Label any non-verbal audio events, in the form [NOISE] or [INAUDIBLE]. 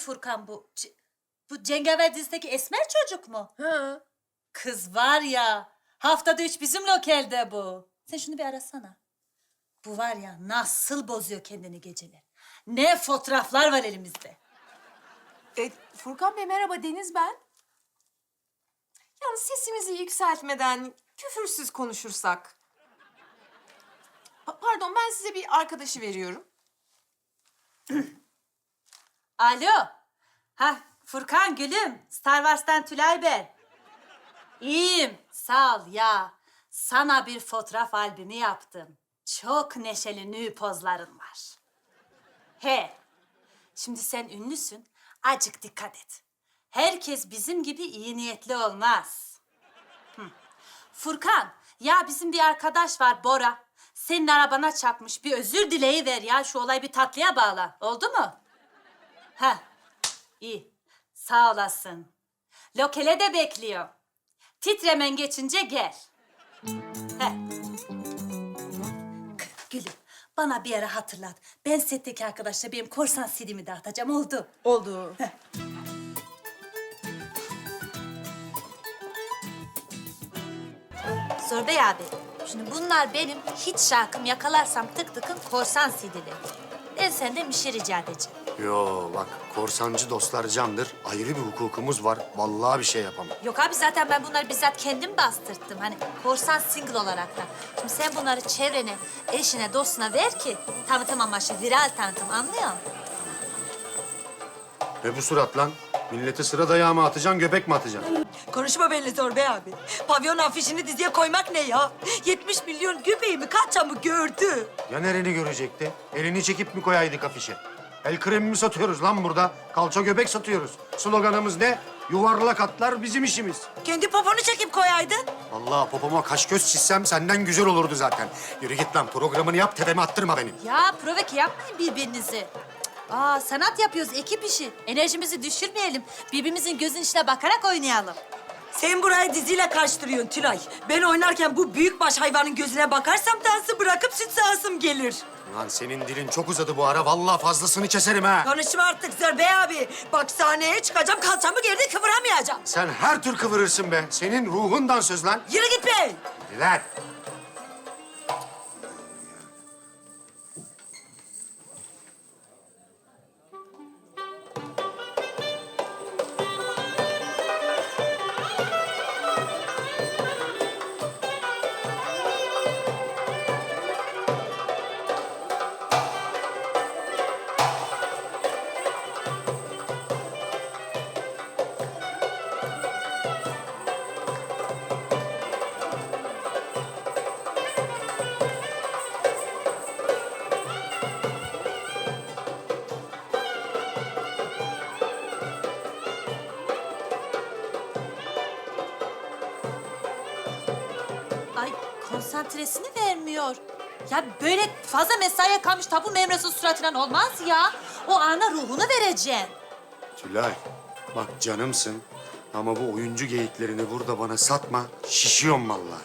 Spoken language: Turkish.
Furkan bu? C- bu Cengaver dizideki esmer çocuk mu? Ha. Kız var ya, haftada üç bizim lokelde bu. Sen şunu bir arasana. Bu var ya nasıl bozuyor kendini geceler. Ne fotoğraflar var elimizde. E, Furkan Bey merhaba Deniz ben. Yalnız sesimizi yükseltmeden küfürsüz konuşursak. Pa- pardon ben size bir arkadaşı veriyorum. [CLEARS THROAT] Alo. Ha Furkan gülüm. Star Wars'tan Tülay ben. İyiyim. Sağ ol ya. Sana bir fotoğraf albümü yaptım. Çok neşeli nü pozların var. He. Şimdi sen ünlüsün. Acık dikkat et. Herkes bizim gibi iyi niyetli olmaz. Hı. Furkan, ya bizim bir arkadaş var Bora. Senin arabana çarpmış. Bir özür dileyi ver ya. Şu olay bir tatlıya bağla. Oldu mu? Ha, iyi. Sağ olasın. Lokele de bekliyor. Titremen geçince gel. He. Gülüm, bana bir ara hatırlat. Ben setteki arkadaşla benim korsan CD'mi dağıtacağım. Oldu. Oldu. Zorbey abi, şimdi bunlar benim hiç şarkım yakalarsam tık tıkın korsan CD'leri. Ben senden bir şey rica edeceğim. Yo bak korsancı dostlar candır. Ayrı bir hukukumuz var. Vallahi bir şey yapamam. Yok abi zaten ben bunları bizzat kendim bastırttım. Hani korsan single olarak da. Şimdi sen bunları çevrene, eşine, dostuna ver ki tanıtım amaçlı viral tanıtım anlıyor musun? Ne bu surat lan? Millete sıra dayağı mı atacaksın, göbek mi atacaksın? Konuşma benimle Zorbey abi. Pavyon afişini diziye koymak ne ya? 70 milyon göbeğimi kaçamı gördü. Ya nereni görecekti? Elini çekip mi koyaydık afişe? El kremi mi satıyoruz lan burada? Kalça göbek satıyoruz. Sloganımız ne? Yuvarlak atlar bizim işimiz. Kendi poponu çekip koyaydın. Vallahi popoma kaş göz çizsem senden güzel olurdu zaten. Yürü git lan programını yap tepeme attırma beni. Ya proveki yapmayın birbirinizi. Aa sanat yapıyoruz ekip işi. Enerjimizi düşürmeyelim. Birbirimizin gözün içine bakarak oynayalım. Sen burayı diziyle karıştırıyorsun Tülay. Ben oynarken bu büyükbaş hayvanın gözüne bakarsam dansı bırakıp süt sağasım gelir. Lan senin dilin çok uzadı bu ara. Vallahi fazlasını keserim ha. Konuşma artık Zorbey abi. Bak sahneye çıkacağım kalçamı geride kıvıramayacağım. Sen her tür kıvırırsın be. Senin ruhundan söz lan. Yürü git be. Lan. Ay konsantresini vermiyor. Ya böyle fazla mesaiye kalmış tabu memresin suratına olmaz ya. O ana ruhunu vereceksin. Tülay, bak canımsın. Ama bu oyuncu geyiklerini burada bana satma. Şişiyorum vallahi.